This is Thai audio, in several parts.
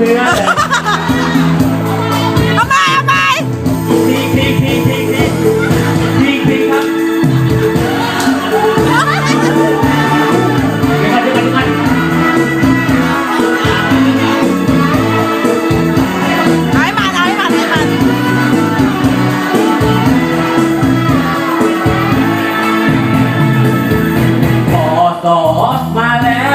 เนื้อทไมทำไมพีกพีกพีกพีกพีกพีครับเดี๋ยวกันเดี๋ยวกันเดี๋วกันเอาให้มันเอ้มันเอ้มันพอสอมาแล้ว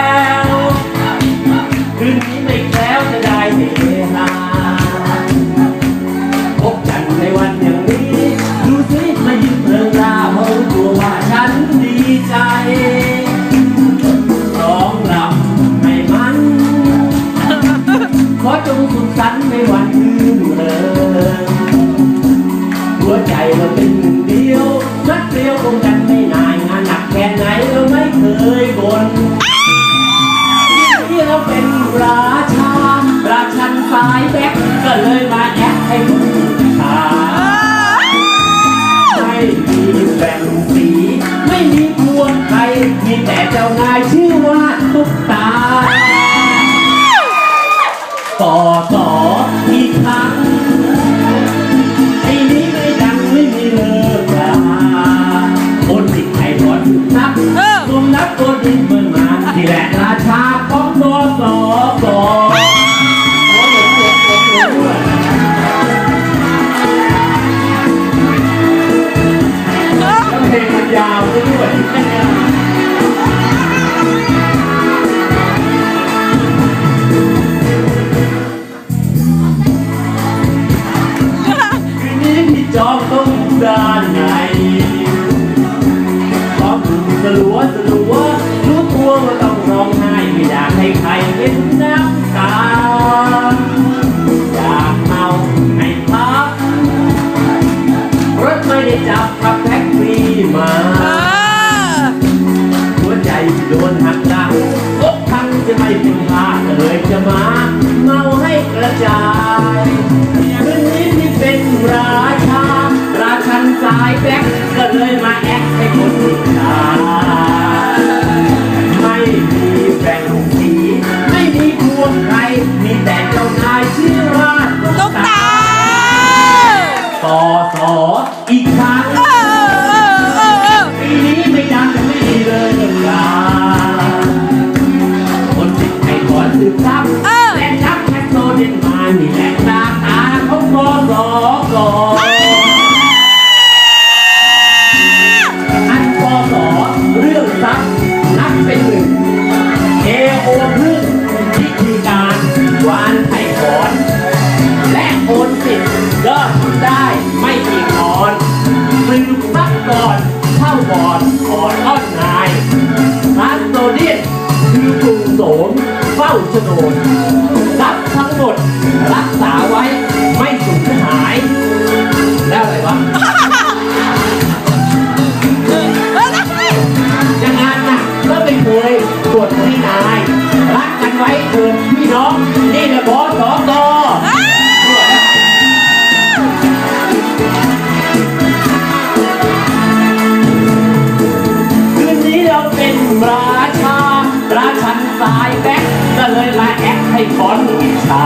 ายชื่อว่าตุ๊กตาต่อต่ออีกครั้งไอ้นี้ไม่ดังไม่มีเลิกลาคนติดไทยร้อนนับรวมนับตัวดินเมืองมาที่แหละราชาของโนสอสอเพลงยาวด้วย จะรู้ว่รู้ตัวว่าต้องร้องไห้ไม่อยากให้ใครเห็นน้ำตาอยากเมาให้พักรถไม่ได้จับขับแท็กซี่มาหัวใจโดนหักหลังพบครั้งจะไม่เป็นพาเลยจะมาเมาให้กระจายคืนนี้ที่เป็นราชาราชันสายแบ็คก็เลยมา 있습니다. ขอนวิชา